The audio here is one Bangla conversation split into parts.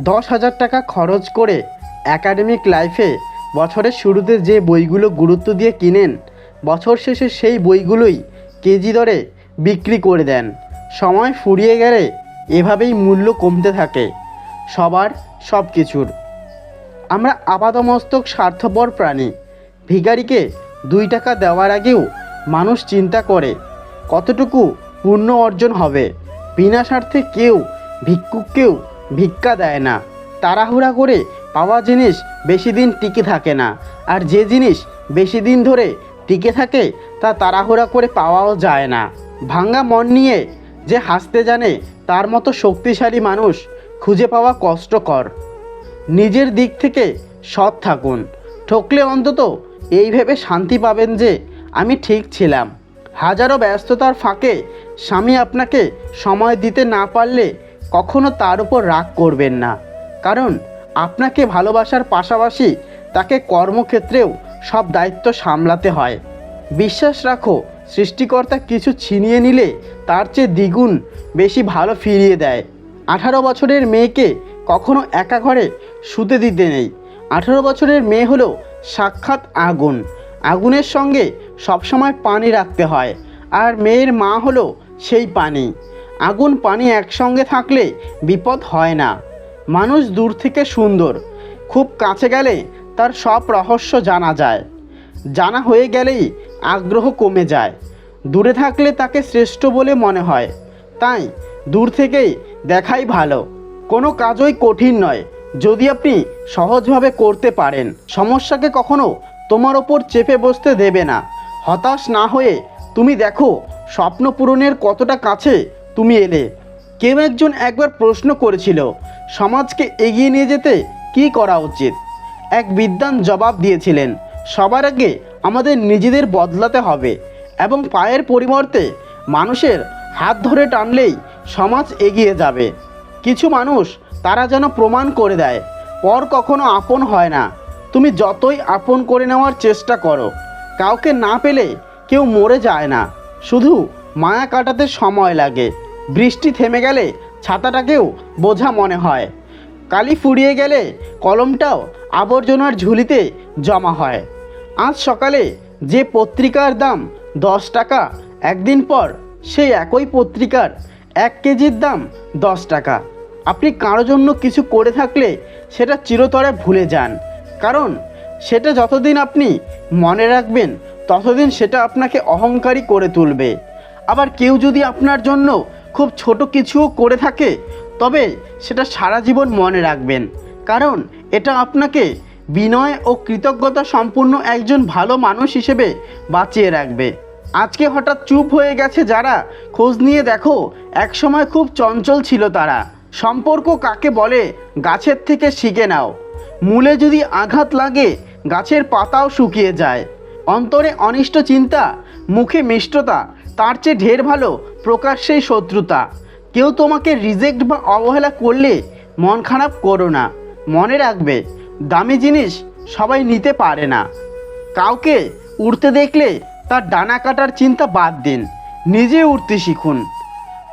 দশ হাজার টাকা খরচ করে একাডেমিক লাইফে বছরের শুরুতে যে বইগুলো গুরুত্ব দিয়ে কিনেন, বছর শেষে সেই বইগুলোই কেজি দরে বিক্রি করে দেন। সময় ফুরিয়ে গেলে এভাবেই মূল্য কমতে থাকে, সবার সব কিছুর আমরা আপাদমস্তক স্বার্থপর প্রাণী। ভিখারিকে দুই টাকা দেওয়ার আগেও মানুষ চিন্তা করে, কতটুকু পুণ্য অর্জন হবে? বিনা স্বার্থে কেউ ভিক্ষুককেও ভিক্ষা দেয় না। তাড়াহুড়া করে পাওয়া জিনিস বেশি দিন টিকে থাকে না। আর যে জিনিস বেশি দিন ধরে টিকে থাকে, তা তাড়াহুড়া করে পাওয়াও যায় না। ভাঙ্গা মন নিয়ে যে হাসতে জানে, তার মতো শক্তিশালী মানুষ খুঁজে পাওয়া কষ্টকর। নিজের দিক থেকে সৎ থাকুন। ঠকলে অন্তত এই ভেবে শান্তি পাবেন যে, আমি ঠিক ছিলাম। হাজারো ব্যস্ততার ফাঁকে স্বামী আপনাকে সময় দিতে না পারলে কখনো তার উপর রাগ করবেন না। কারণ আপনাকে ভালোবাসার পাশাপাশি তাকে কর্মক্ষেত্রেও সব দায়িত্ব সামলাতে হয়। বিশ্বাস রাখো, সৃষ্টিকর্তা কিছু ছিনিয়ে নিলে তার চেয়ে দ্বিগুণ বেশি ভালো ফিরিয়ে দেয়। আঠারো বছরের মেয়েকে কখনো একা ঘরে শুতে দিতে নেই। আঠারো বছরের মেয়ে হলো সাক্ষাৎ আগুন। আগুনের সঙ্গে সবসময় পানি রাখতে হয়। আর মেয়ের মা হলো সেই পানি। আগুন পানি একসঙ্গে থাকলে বিপদ হয় না। মানুষ দূর থেকে সুন্দর। খুব কাছে গেলে তার সব রহস্য জানা যায়। জানা হয়ে গেলেই আগ্রহ কমে যায়। দূরে থাকলে তাকে শ্রেষ্ঠ বলে মনে হয়। তাই দূর থেকেই দেখাই ভালো। কোনো কাজই কঠিন নয়, যদি আপনি সহজভাবে করতে পারেন। সমস্যাকে কখনো তোমার ওপর চেপে বসতে দেবে না। হতাশ না হয়ে তুমি দেখো, স্বপ্ন পূরণের কতটা কাছে তুমি এলে। কেউ একজন একবার প্রশ্ন করেছিল, সমাজকে এগিয়ে নিয়ে যেতে কী করা উচিত? এক বিদ্বান জবাব দিয়েছিলেন, সবার আগে আমাদের নিজেদের বদলাতে হবে এবং পায়ের পরিবর্তে মানুষের হাত ধরে টানলেই সমাজ এগিয়ে যাবে। কিছু মানুষ তারা যেন প্রমাণ করে দেয়, পর কখনো আপন হয় না। তুমি যতই আপন করে নেওয়ার চেষ্টা করো, কাউকে না পেলে কেউ মরে যায় না। শুধু মায়া কাটাতে সময় লাগে। বৃষ্টি থেমে গেলে ছাতাটাকেও বোঝা মনে হয়। কালি ফুরিয়ে গেলে কলমটাও আবর্জনার ঝুলিতে জমা হয়। আজ সকালে যে পত্রিকার দাম দশ টাকা, একদিন পর সেই একই পত্রিকার এক কেজির দাম দশ টাকা। আপনি কারও জন্য কিছু করে থাকলে সেটা চিরতরে ভুলে যান, কারণ সেটা যতদিন আপনি মনে রাখবেন, ততদিন সেটা আপনাকে অহংকারী করে তুলবে। আবার কেউ যদি আপনার জন্য খুব ছোট কিছুও করে থাকে, তবে সেটা সারা জীবন মনে রাখবেন। কারণ এটা আপনাকে বিনয় ও কৃতজ্ঞতা সম্পূর্ণ একজন ভালো মানুষ হিসেবে বাঁচিয়ে রাখবে। আজকে হঠাৎ চুপ হয়ে গেছে যারা, খোঁজ নিয়ে দেখো, একসময় খুব চঞ্চল ছিল তারা। সম্পর্ক কাকে বলে, গাছের থেকে শিখে নাও। মূলে যদি আঘাত লাগে, গাছের পাতাও শুকিয়ে যায়। অন্তরে অনিষ্ট চিন্তা, মুখে মিষ্টতা তার চেয়ে ঢের ভালো প্রকাশ্যেই শত্রুতা। কেউ তোমাকে রিজেক্ট বা অবহেলা করলে মন খারাপ করো না। মনে রাখবে, দামি জিনিস সবাই নিতে পারে না। কাউকে উড়তে দেখলে তার ডানা কাটার চিন্তা বাদ দিন। নিজে উঠতে শিখুন।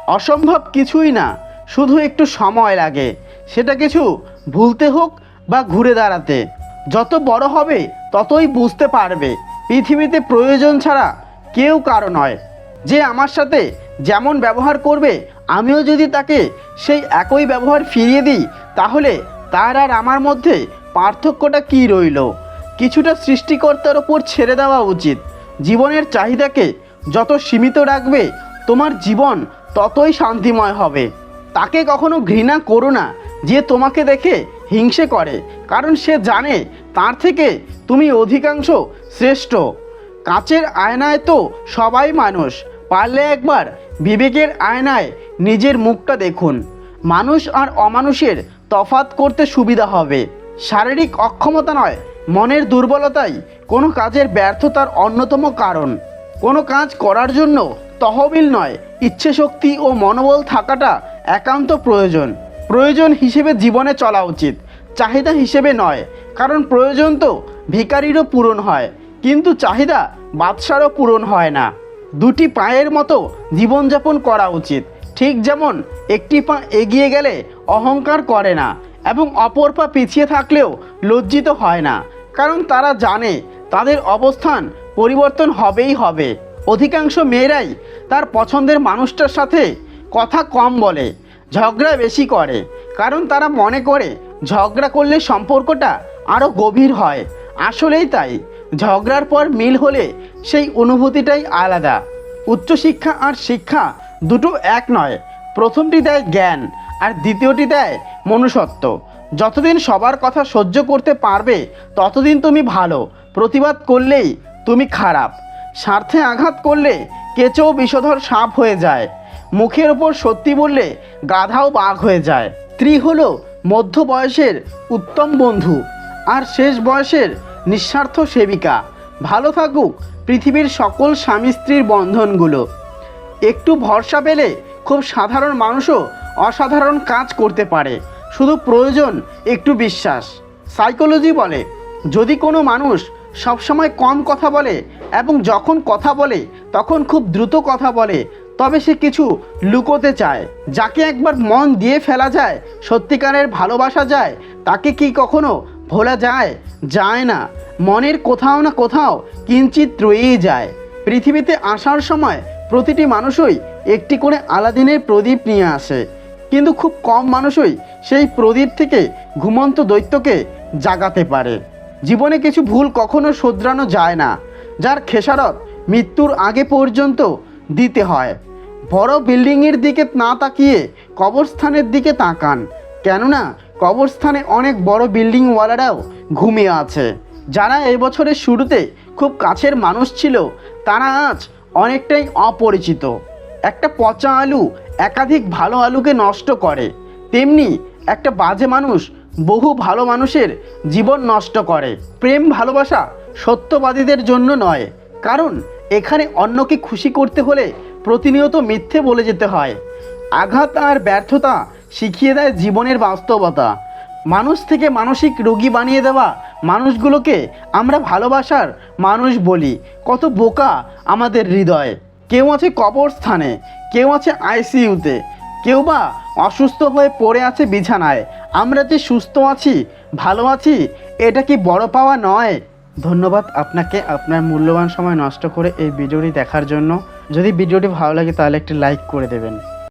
অসম্ভব কিছুই না, শুধু একটু সময় লাগে। সেটা কিছু ভুলতে হোক বা ঘুরে দাঁড়াতে। যত বড় হবে, ততই বুঝতে পারবে, পৃথিবীতে প্রয়োজন ছাড়া কেউ কারও নয়। যে আমার সাথে যেমন ব্যবহার করবে, আমিও যদি তাকে সেই একই ব্যবহার ফিরিয়ে দিই, তাহলে তার আর আমার মধ্যে পার্থক্যটা কি রইল? কিছুটা সৃষ্টিকর্তার ওপর ছেড়ে দেওয়া উচিত। জীবনের চাহিদাকে যত সীমিত রাখবে, তোমার জীবন ততই শান্তিময় হবে। তাকে কখনো ঘৃণা করো না যে তোমাকে দেখে হিংসে করে, কারণ সে জানে তার থেকে তুমি অধিকাংশ শ্রেষ্ঠ। কাচের আয়নায় তো সবাই মানুষ। পারলে একবার বিবেকের আয়নায় নিজের মুখটা দেখুন। মানুষ আর অমানুষের তফাত করতে সুবিধা হবে। শারীরিক অক্ষমতা নয়, মনের দুর্বলতাই কোনো কাজের ব্যর্থতার অন্যতম কারণ। কোনো কাজ করার জন্য তহবিল নয় ইচ্ছে শক্তি ও মনোবল থাকাটা একান্ত প্রয়োজন। প্রয়োজন হিসেবে জীবনে চলা উচিত, চাহিদা হিসেবে নয়, কারণ প্রয়োজন তো ভিকারিরও পূরণ হয়। কিন্তু চাহিদা বাদশারও পূরণ হয় না। দুটি পায়ের মতো জীবনযাপন করা উচিত। ঠিক যেমন, একটি পা এগিয়ে গেলে অহংকার করে না এবং অপর পা পিছিয়ে থাকলেও লজ্জিত হয় না। কারণ তারা জানে তাদের অবস্থান পরিবর্তন হবেই হবে। অধিকাংশ মেয়েরাই তার পছন্দের মানুষটার সাথে কথা কম বলে, ঝগড়া বেশি করে। কারণ তারা মনে করে ঝগড়া করলে সম্পর্কটা আরও গভীর হয়। আসলেই তাই। ঝগড়ার পর মিল হলে সেই অনুভূতিটাই আলাদা। উচ্চশিক্ষা আর শিক্ষা দুটো এক নয়। প্রথমটি দেয় জ্ঞান আর দ্বিতীয়টি দেয় মনুষ্যত্ব। যতদিন সবার কথা সহ্য করতে পারবে, ততদিন তুমি ভালো। প্রতিবাদ করলেই তুমি খারাপ। স্বার্থে আঘাত করলে কেঁচো বিষধর সাপ হয়ে যায়। মুখের ওপর সত্যি বললে গাধাও বাঘ হয়ে যায়। স্ত্রী হলো মধ্য বয়সের উত্তম বন্ধু আর শেষ বয়সের নিঃস্বার্থ সেবিকা। ভালো থাকুক পৃথিবীর সকল স্বামী স্ত্রীর বন্ধনগুলো। একটু ভরসা পেলে খুব সাধারণ মানুষও অসাধারণ কাজ করতে পারে। শুধু প্রয়োজন একটু বিশ্বাস। সাইকোলজি বলে, যদি কোনো মানুষ সবসময় কম কথা বলে এবং যখন কথা বলে, তখন খুব দ্রুত কথা বলে, তবে সে কিছু লুকোতে চায়। যাকে একবার মন দিয়ে ফেলা যায়, সত্যিকারের ভালোবাসা যায়, তাকে কি কখনো ভোলা যায় যায় না। মনের কোথাও না কোথাও কিঞ্চিত রয়েই যায়। পৃথিবীতে আসার সময় প্রতিটি মানুষই একটি করে আলাদিনের প্রদীপ নিয়ে আসে। কিন্তু খুব কম মানুষই সেই প্রদীপ থেকে ঘুমন্ত দৈত্যকে জাগাতে পারে। জীবনে কিছু ভুল কখনো শোধরানো যায় না, যার খেসারত মৃত্যুর আগে পর্যন্ত দিতে হয়। বড় বিল্ডিংয়ের দিকে না তাকিয়ে কবরস্থানের দিকে তাকান, কেননা কবরস্থানে অনেক বড় বিল্ডিংওয়ালারাও ঘুমিয়ে আছে। যারা এই বছরের শুরুতে খুব কাছের মানুষ ছিল, তারা আজ অনেকটাই অপরিচিত। একটা পচা আলু একাধিক ভালো আলুকে নষ্ট করে, তেমনি একটা বাজে মানুষ বহু ভালো মানুষের জীবন নষ্ট করে। প্রেম ভালোবাসা সত্যবাদীদের জন্য নয়, কারণ এখানে অন্যকে খুশি করতে হলে প্রতিনিয়ত মিথ্যে বলে যেতে হয়। আঘাত আর ব্যর্থতা শিখিয়ে দেয় জীবনের বাস্তবতা। মানুষ থেকে মানসিক রোগী বানিয়ে দেওয়া মানুষগুলোকে আমরা ভালোবাসার মানুষ বলি। কত বোকা আমাদের হৃদয়। কেউ আছে কবরস্থানে, কেউ আছে আইসিইউতে, কেউ বা অসুস্থ হয়ে পড়ে আছে বিছানায়। আমরা যে সুস্থ আছি, ভালো আছি, এটা কি বড় পাওয়া নয়? ধন্যবাদ আপনাকে আপনার মূল্যবান সময় নষ্ট করে এই ভিডিওটি দেখার জন্য। যদি ভিডিওটি ভালো লাগে তাহলে একটি লাইক করে দেবেন।